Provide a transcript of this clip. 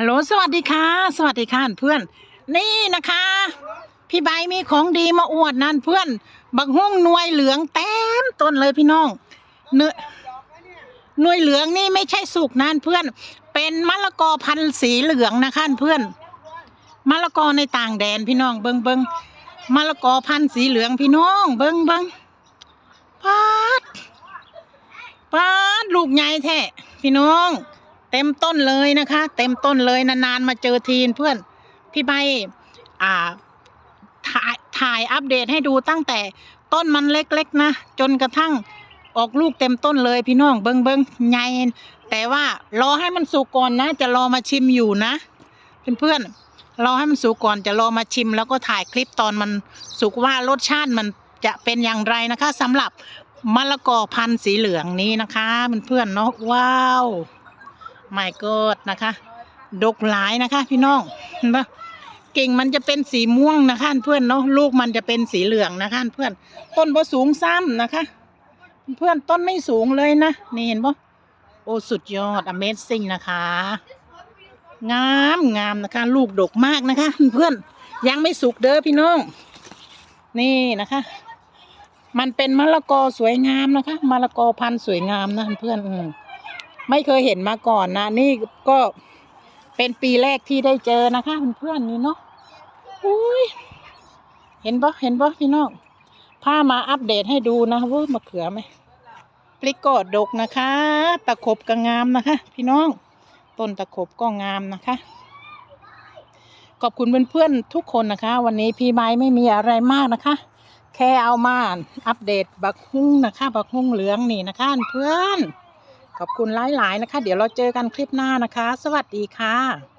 ฮัลโหลสวัสดีค่ะ สวัสดีค่ะเพื่อน นี่นะคะ พี่ใบมีของดีมาอวดนั่นเพื่อน บักฮุ่งหน่วยเหลืองเต็มต้นเลยพี่น้องเนื้อหน่วยเหลืองนี่ไม่ใช่สุกนั่นเพื่อน เป็นมะละกอพันธุ์สีเหลืองนะคะเพื่อนมะละกอในต่างแดนพี่น้องเบิงเบิงมะละกอพันธุ์สีเหลืองพี่น้อง เบิงเบิงปาดปาดลูกใหญ่แท้พี่น้อง เต็มต้นเลยนะคะ เต็มต้นเลยนานๆมาเจอทีนเพื่อนพี่ใบอ่าถ่ายถ่ายอัปเดตให้ดูตั้งแต่ต้นมันเล็กๆ นะ จนกระทั่งออกลูกเต็มต้นเลยพี่น้องเบิงเบิงใหญ่แต่ว่ารอให้มันสุกก่อนนะ จะรอมาชิมอยู่นะ เพื่อนๆรอให้มันสุกก่อนจะรอมาชิม แล้วก็ถ่ายคลิปตอนมันสุกว่ารสชาติมันจะเป็นอย่างไรนะคะสำหรับมะละกอพันธุ์สีเหลืองนี้นะคะเพื่อนๆเนาะว้าว ไม่กดนะคะ ดกหลายนะคะ พี่น้องเห็นปะกิ่งมันจะเป็นสีม่วงนะคะเพื่อนเนาะลูกมันจะเป็นสีเหลืองนะคะเพื่อนต้นบ่สูงซ้ำนะคะ เพื่อนต้นไม่สูงเลยนะนี่เห็นปะโอ้สุดยอด Amazing นะคะ งามงามนะคะ ลูกดกมากนะคะ เพื่อนยังไม่สุกเด้อพี่น้อง นี่นะคะ มันเป็นมะละกอสวยงามนะคะมะละกอพันธุ์สวยงามนะเพื่อนอื ไม่เคยเห็นมาก่อนนะ นี่ก็เป็นปีแรกที่ได้เจอนะคะเพื่อนๆนี่เนาะอุ้ยเห็นปะเห็นปะพี่น้องพามาอัปเดตให้ดูนะว่ามะเขือไหมพลิกก็ดกนะคะ ตะขบก็งามนะคะ พี่น้องต้นตะขบก็งามนะคะ ขอบคุณเพื่อนๆทุกคนนะคะ วันนี้พี่ไม้ไม่มีอะไรมากนะคะ แค่เอามาอัปเดตบักฮุ้งนะคะ บักฮุ้งเหลืองนี่นะคะเพื่อน ขอบคุณหลายๆนะคะ เดี๋ยวเราเจอกันคลิปหน้านะคะ สวัสดีค่ะ